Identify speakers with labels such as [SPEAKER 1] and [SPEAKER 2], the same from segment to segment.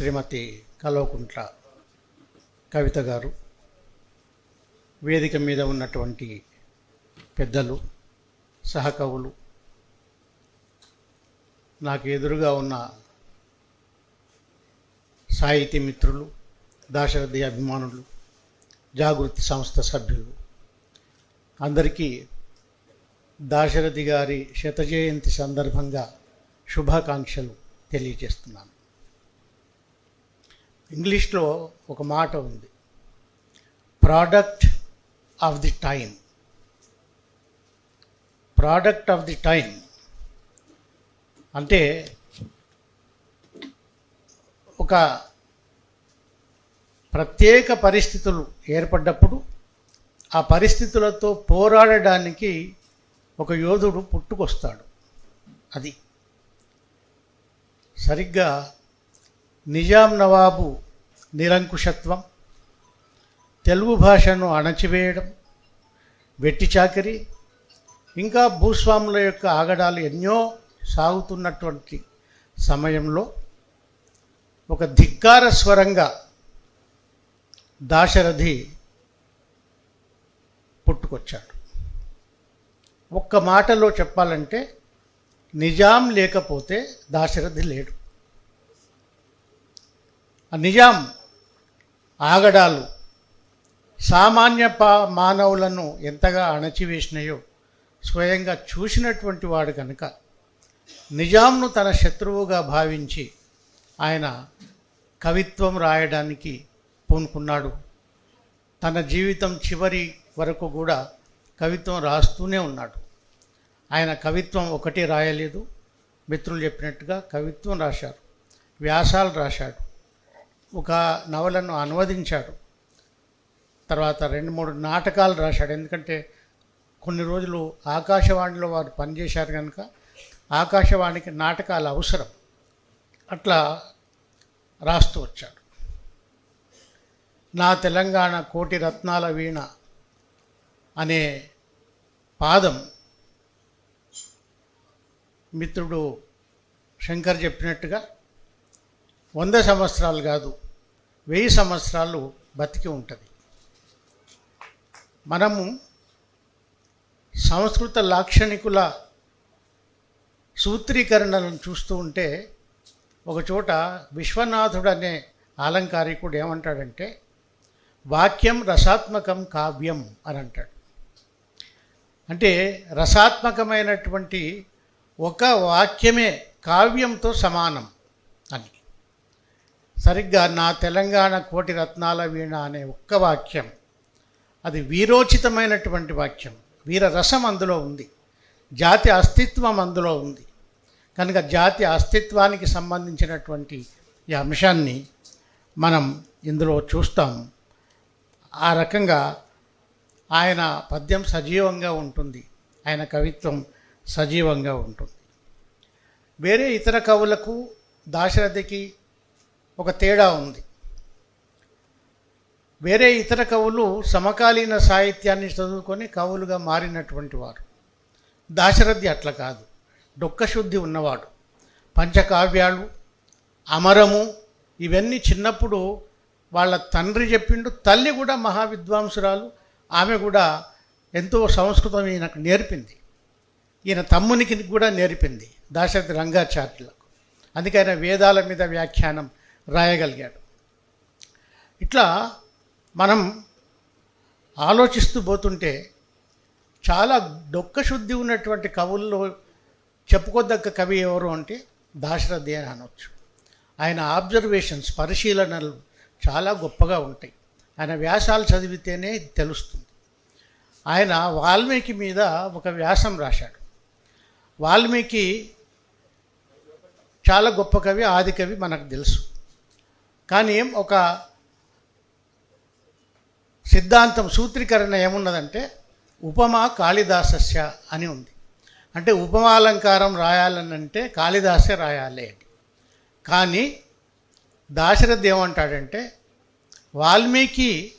[SPEAKER 1] శ్రీమతి కల్వకుంట్ల కవిత గారు వేదిక మీద ఉన్నటువంటి పెద్దలు సహకవులు నాకు ఎదురుగా ఉన్న సాహితీ మిత్రులు దాశరథి అభిమానులు జాగృతి సంస్థ సభ్యులు అందరికీ దాశరథి గారి శతజయంతి సందర్భంగా శుభాకాంక్షలు తెలియజేస్తున్నాను. ఇంగ్లీష్లో ఒక మాట ఉంది. Product of the time product of the time అంటే ఒక ప్రత్యేక పరిస్థితులు ఏర్పడ్డప్పుడు ఆ పరిస్థితులతో పోరాడడానికి ఒక యోధుడు పుట్టుకొస్తాడు. అది సరిగ్గా నిజాం నవాబు నిరంకుశత్వం తెలుగు భాషను అణచివేయడం వెట్టి చాకరీ ఇంకా భూస్వాముల యొక్క ఆగడాలు ఎన్నో సాగుతున్నటువంటి సమయంలో ఒక ధిక్కార స్వరంగా దాశరథి పుట్టుకొచ్చాడు. ఒక్క మాటలో చెప్పాలంటే నిజాం లేకపోతే దాశరథి లేడు. నిజాం. ఆగడాలు. సామాన్య పా మానవులను ఎంతగా అణచివేసినాయో స్వయంగా చూసినటువంటి వాడు కనుక నిజాంను తన శత్రువుగా భావించి ఆయన కవిత్వం రాయడానికి పూనుకున్నాడు. తన జీవితం చివరి వరకు కూడా కవిత్వం రాస్తూనే ఉన్నాడు. ఆయన కవిత్వం ఒకటి రాయలేదు. మిత్రులు చెప్పినట్టుగా కవిత్వం రాశారు. వ్యాసాలు రాశాడు. ఒక నవలను అనువదించాడు. తర్వాత రెండు మూడు నాటకాలు రాశాడు. ఎందుకంటే కొన్ని రోజులు ఆకాశవాణిలో వారు పనిచేశారు కనుక ఆకాశవాణికి నాటకాలు అవసరం. అట్లా రాస్తూ వచ్చాడు. నా తెలంగాణ కోటి రత్నాల వీణ అనే పాదం మిత్రుడు శంకర్ చెప్పినట్టుగా వంద సంవత్సరాలు కాదు వెయ్యి సంవత్సరాలు బతికి ఉంటుంది. మనము సంస్కృత లాక్షణికుల సూత్రీకరణలను చూస్తూ ఉంటే ఒకచోట విశ్వనాథుడు అనే అలంకారికుడు ఏమంటాడంటే వాక్యం రసాత్మకం కావ్యం అని అంటాడు. అంటే రసాత్మకమైనటువంటి ఒక వాక్యమే కావ్యంతో సమానం. సరిగ్గా నా తెలంగాణ కోటి రత్నాల వీణ అనే ఒక్క వాక్యం అది వీరోచితమైనటువంటి వాక్యం. వీర రసం అందులో ఉంది. జాతి అస్తిత్వం అందులో ఉంది. కనుక జాతి అస్తిత్వానికి సంబంధించినటువంటి ఈ అంశాన్ని మనం ఇందులో చూస్తాం. ఆ రకంగా ఆయన పద్యం సజీవంగా ఉంటుంది. ఆయన కవిత్వం సజీవంగా ఉంటుంది. వేరే ఇతర కవులకు దాశరథికి ఒక తేడా ఉంది. వేరే ఇతర కవులు సమకాలీన సాహిత్యాన్ని చదువుకొని కవులుగా మారినటువంటి వారు. దాశరథి అట్లా కాదు. డొక్కశుద్ధి ఉన్నవాడు. పంచకావ్యాలు అమరము ఇవన్నీ చిన్నప్పుడు వాళ్ళ తండ్రి చెప్పిండు తల్లి కూడా మహావిద్వాంసురాలు ఆమె కూడా ఎంతో సంస్కృతం ఈయనకు నేర్పింది. ఈయన తమ్మునికి కూడా నేర్పింది దాశరథి రంగాచార్యులకు. అందుకే ఆయన వేదాల మీద వ్యాఖ్యానం రాయగలిగాడు. ఇట్లా మనం ఆలోచిస్తూ పోతుంటే చాలా డొక్కశుద్ధి ఉన్నటువంటి కవుల్లో చెప్పుకోదగ్గ కవి ఎవరు అంటే దాశరథి అని అనవచ్చు ఆయన ఆబ్జర్వేషన్స్ పరిశీలనలు చాలా గొప్పగా ఉంటాయి. ఆయన వ్యాసాలు చదివితేనే తెలుస్తుంది. ఆయన వాల్మీకి మీద ఒక వ్యాసం రాశాడు. వాల్మీకి చాలా గొప్ప కవి ఆది కవి మనకు తెలుసు. కానీ ఒక సిద్ధాంతం సూత్రీకరణ ఏమున్నదంటే ఉపమా కాళిదాసస్య అని ఉంది. అంటే ఉపమాలంకారం రాయాలనంటే కాళిదాసే రాయాలి అని. కానీ దాశరథి ఏమంటాడంటే వాల్మీకి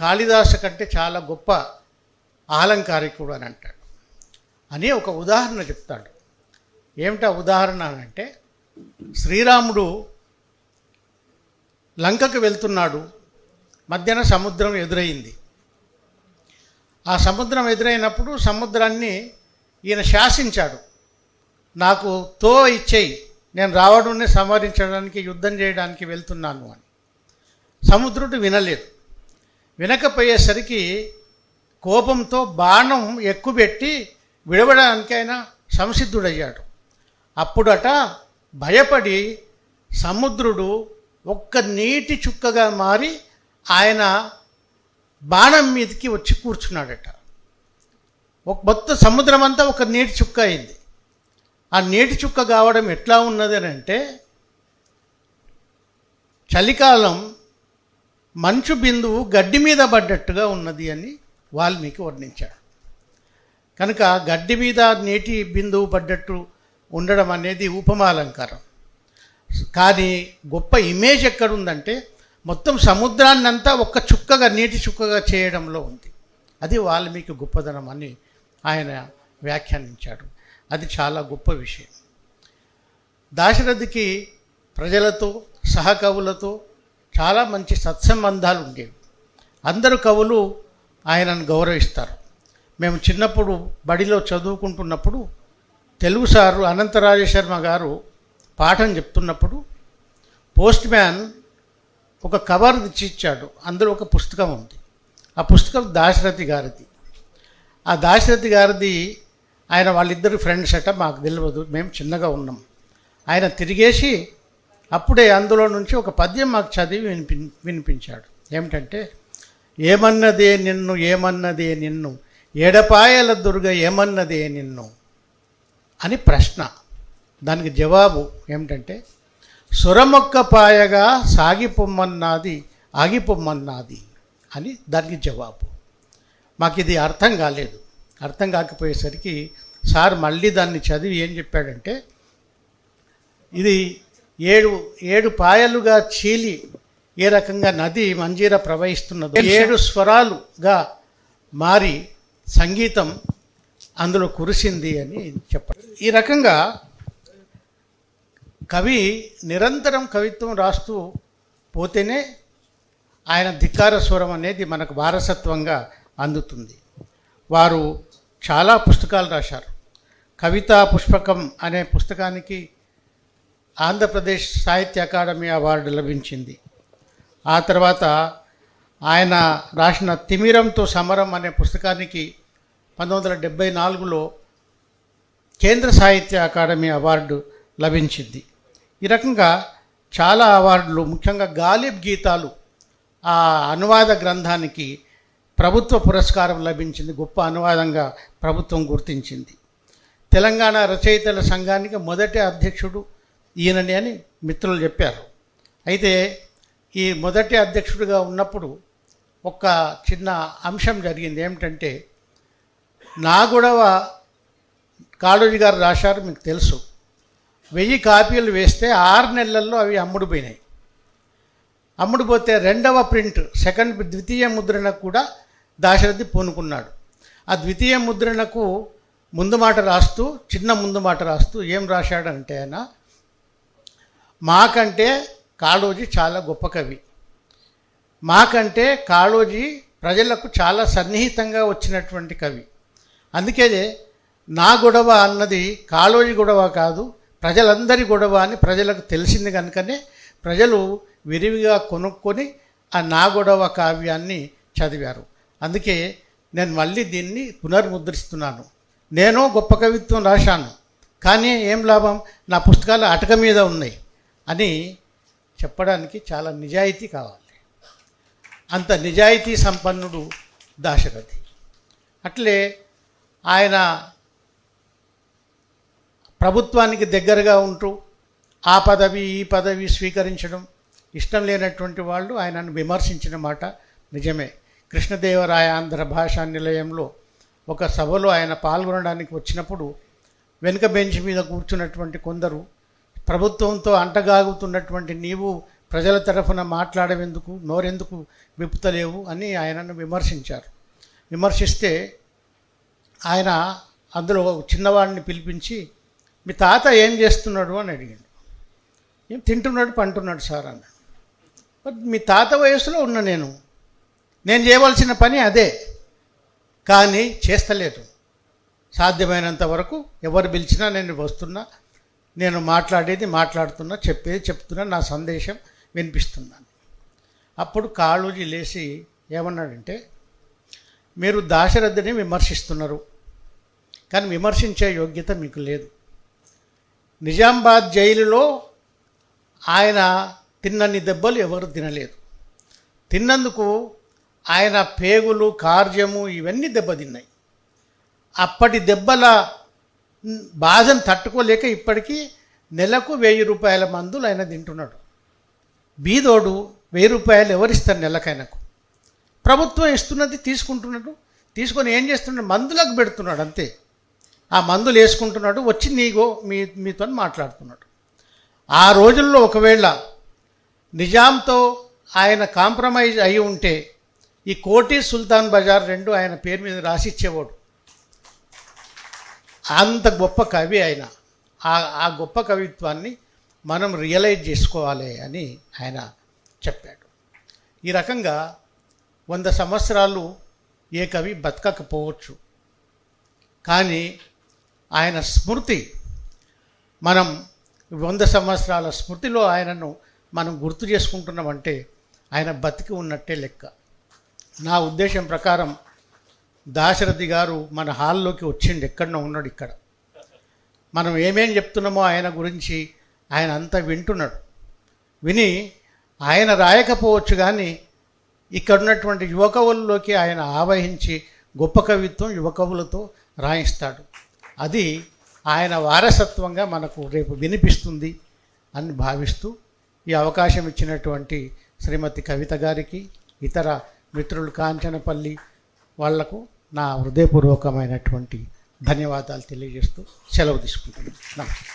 [SPEAKER 1] కాళిదాస కంటే చాలా గొప్ప ఆలంకారికుడు అని అంటాడు. అని ఒక ఉదాహరణ చెప్తాడు. ఏమిటా ఉదాహరణ అని అంటే శ్రీరాముడు లంకకు వెళ్తున్నాడు. మధ్యన సముద్రం ఎదురైంది. ఆ సముద్రం ఎదురైనప్పుడు సముద్రాన్ని ఈయన శాసించాడు. నాకు తో ఇచ్చేయి నేను రావడాన్ని సంహరించడానికి యుద్ధం చేయడానికి వెళ్తున్నాను అని. సముద్రుడు వినలేదు. వినకపోయేసరికి కోపంతో బాణం ఎక్కుబెట్టి విడవడానికి ఆయన సంసిద్ధుడయ్యాడు. అప్పుడట భయపడి సముద్రుడు ఒక్క నీటి చుక్కగా మారి ఆయన బాణం మీదకి వచ్చి కూర్చున్నాడట. ఒక మొత్తం సముద్రం అంతా ఒక నీటి చుక్క అయింది. ఆ నీటి చుక్క కావడం ఎట్లా ఉన్నది అని అంటే చలికాలం మంచు బిందువు గడ్డి మీద పడ్డట్టుగా ఉన్నది అని వాల్మీకి వర్ణించాడు. కనుక గడ్డి మీద నీటి బిందువు పడ్డట్టు ఉండడం అనేది ఉపమాలంకారం. కానీ గొప్ప ఇమేజ్ ఎక్కడుందంటే మొత్తం సముద్రాన్నంతా ఒక్క చుక్కగా నీటి చుక్కగా చేయడంలో ఉంది. అది వాల్మీకి గొప్పదనం అని ఆయన వ్యాఖ్యానించాడు. అది చాలా గొప్ప విషయం. దాశరథికి ప్రజలతో సహకవులతో చాలా మంచి సత్సంబంధాలు ఉండేవి. అందరు కవులు ఆయనను గౌరవిస్తారు. మేము చిన్నప్పుడు బడిలో చదువుకుంటున్నప్పుడు తెలుగు సారు అనంతరాజశర్మ గారు పాఠం చెప్తున్నప్పుడు పోస్ట్ మ్యాన్ ఒక కవర్ ఇచ్చాడు. అందులో ఒక పుస్తకం ఉంది. ఆ పుస్తకం దాశరథి గారిది. ఆ దాశరథి గారిది ఆయన వాళ్ళిద్దరు ఫ్రెండ్స్ అట మాకు తెలియదు మేము చిన్నగా ఉన్నాం. ఆయన తిరిగేసి అప్పుడే అందులో నుంచి ఒక పద్యం మాకు చదివి వినిపి వినిపించాడు. ఏమిటంటే ఏమన్నదే నిన్ను ఏమన్నదే నిన్ను ఎడపాయల దుర్గ ఏమన్నదే నిన్ను అని ప్రశ్న. దానికి జవాబు ఏమిటంటే సురమొక్క పాయగా సాగిపొమ్మన్నాది ఆగిపొమ్మన్నాది అని దానికి జవాబు. మాకు ఇది అర్థం కాలేదు. అర్థం కాకపోయేసరికి సార్ మళ్ళీ దాన్ని చదివి ఏం చెప్పాడంటే ఇది ఏడు ఏడు పాయలుగా చీలి ఏ రకంగా నది మంజీర ప్రవహిస్తున్నదో ఏడు స్వరాలుగా మారి సంగీతం అందులో కురిసింది అని చెప్పారు ఈ రకంగా కవి నిరంతరం కవిత్వం రాస్తూ పోతేనే ఆయన ధిక్కార స్వరం అనేది మనకు వారసత్వంగా అందుతుంది. వారు చాలా పుస్తకాలు రాశారు. కవితా పుష్పకం అనే పుస్తకానికి ఆంధ్రప్రదేశ్ సాహిత్య అకాడమీ అవార్డు లభించింది. ఆ తర్వాత ఆయన రాసిన తిమిరంతో సమరం అనే పుస్తకానికి పంతొమ్మిది వందల డెబ్భై నాలుగులో కేంద్ర సాహిత్య అకాడమీ అవార్డు లభించింది. ఈ రకంగా చాలా అవార్డులు ముఖ్యంగా గాలిబ్ గీతాలు ఆ అనువాద గ్రంథానికి ప్రభుత్వ పురస్కారం లభించింది గొప్ప అనువాదంగా ప్రభుత్వం గుర్తించింది. తెలంగాణ రచయితల సంఘానికి మొదటి అధ్యక్షుడు ఈయనని అని మిత్రులు చెప్పారు. అయితే ఈ మొదటి అధ్యక్షుడిగా ఉన్నప్పుడు ఒక చిన్న అంశం జరిగింది ఏమిటంటే నా గొడవ కాళోజీ గారు రాశారు మీకు తెలుసు. వెయ్యి కాపీలు వేస్తే ఆరు నెలల్లో అవి అమ్ముడుపోయినాయి. అమ్ముడుపోతే రెండవ ప్రింట్ సెకండ్ ద్వితీయ ముద్రణకు కూడా దాశరథి పూనుకున్నాడు. ఆ ద్వితీయ ముద్రణకు ముందు మాట రాస్తూ చిన్న ముందు మాట రాస్తూ ఏం రాశాడంటే ఆయన మాకంటే కాళోజీ చాలా గొప్ప కవి. మాకంటే కాళోజీ ప్రజలకు చాలా సన్నిహితంగా వచ్చినటువంటి కవి. అందుకే నా గొడవ అన్నది కాళోజీ గొడవ కాదు ప్రజలందరి గొడవ అని ప్రజలకు తెలిసింది కనుకనే ప్రజలు విరివిగా కొనుక్కొని ఆ నా గొడవ కావ్యాన్ని చదివారు. అందుకే నేను మళ్ళీ దీన్ని పునర్ముద్రిస్తున్నాను. నేను గొప్ప కవిత్వం రాశాను కానీ ఏం లాభం? నా పుస్తకాలు అటక మీద ఉన్నాయి అని చెప్పడానికి చాలా నిజాయితీ కావాలి. అంత నిజాయితీ సంపన్నుడు దాశరథి. అట్లే ఆయన ప్రభుత్వానికి దగ్గరగా ఉంటూ ఆ పదవి ఈ పదవి స్వీకరించడం ఇష్టం లేనటువంటి వాళ్ళు ఆయనను విమర్శించిన మాట నిజమే. కృష్ణదేవరాయ ఆంధ్ర భాషా నిలయంలో ఒక సభలో ఆయన పాల్గొనడానికి వచ్చినప్పుడు వెనుక బెంచ్ మీద కూర్చున్నటువంటి కొందరు ప్రభుత్వంతో అంటగాగుతున్నటువంటి నీవు ప్రజల తరఫున మాట్లాడేందుకు నోరెందుకు విప్పుతలేవు అని ఆయనను విమర్శించారు. విమర్శిస్తే ఆయన అందులో చిన్నవాడిని పిలిపించి మీ తాత ఏం చేస్తున్నాడు అని అడిగాడు. ఏం తింటున్నాడు పంటున్నాడు సార్ అన్నాడు. మీ తాత వయసులో ఉన్న నేను. నేను చేయవలసిన పని అదే. కానీ చేస్తలేదు. సాధ్యమైనంత వరకు ఎవరు పిలిచినా నేను వస్తున్నా నేను మాట్లాడేది మాట్లాడుతున్నా చెప్పేది చెప్తున్నా నా సందేశం వినిపిస్తున్నాను అప్పుడు కాళూజీ లేచి ఏమన్నాడంటే మీరు దాశరథిని విమర్శిస్తున్నారు కానీ విమర్శించే యోగ్యత మీకు లేదు. నిజామాబాద్ జైలులో ఆయన తిన్నన్ని దెబ్బలు ఎవరు తినలేదు. తిన్నందుకు ఆయన పేగులు కార్యము ఇవన్నీ దెబ్బతిన్నాయి. అప్పటి దెబ్బల బాధను తట్టుకోలేక ఇప్పటికీ నెలకు వెయ్యి రూపాయల మందులు ఆయన తింటున్నాడు. బీదోడు వెయ్యి రూపాయలు ఎవరిస్తారు నెలకైనకు? ప్రభుత్వం ఇస్తున్నది తీసుకుంటున్నాడు. తీసుకొని ఏం చేస్తున్నాడు? మందులకు పెడుతున్నాడు అంతే. ఆ మందులు వేసుకుంటున్నాడు వచ్చి నీగో మీ మీతో మాట్లాడుతున్నాడు. ఆ రోజుల్లో ఒకవేళ నిజాంతో ఆయన కాంప్రమైజ్ అయి ఉంటే ఈ కోటి సుల్తాన్ బజార్ రెండు ఆయన పేరు మీద రాసిచ్చేవాడు. అంత గొప్ప కవి ఆయన. ఆ ఆ గొప్ప కవిత్వాన్ని మనం రియలైజ్ చేసుకోవాలి అని ఆయన చెప్పాడు. ఈ రకంగా వంద సంవత్సరాలు ఏ కవి బతకకపోవచ్చు. కానీ ఆయన స్మృతి. మనం వంద సంవత్సరాల స్మృతిలో ఆయనను మనం గుర్తు చేసుకుంటున్నామంటే ఆయన బతికి ఉన్నట్టే లెక్క. నా ఉద్దేశం ప్రకారం దాశరథి గారు మన హాల్లోకి వచ్చిండు ఎక్కడనో ఉన్నాడు ఇక్కడ. మనం ఏమేం చెప్తున్నామో ఆయన గురించి ఆయన అంతా వింటున్నాడు. విని ఆయన రాయకపోవచ్చు కానీ ఇక్కడ ఉన్నటువంటి యువకవుల్లోకి ఆయన ఆవహించి గొప్ప కవిత్వం యువకవులతో రాయిస్తాడు. అది ఆయన వారసత్వంగా మనకు రేపు వినిపిస్తుంది అని భావిస్తూ ఈ అవకాశం ఇచ్చినటువంటి శ్రీమతి కవిత గారికి ఇతర మిత్రులు కాంచనపల్లి వాళ్ళకు నా హృదయపూర్వకమైనటువంటి ధన్యవాదాలు తెలియజేస్తూ సెలవు తీసుకుంటున్నాను. నమస్తే.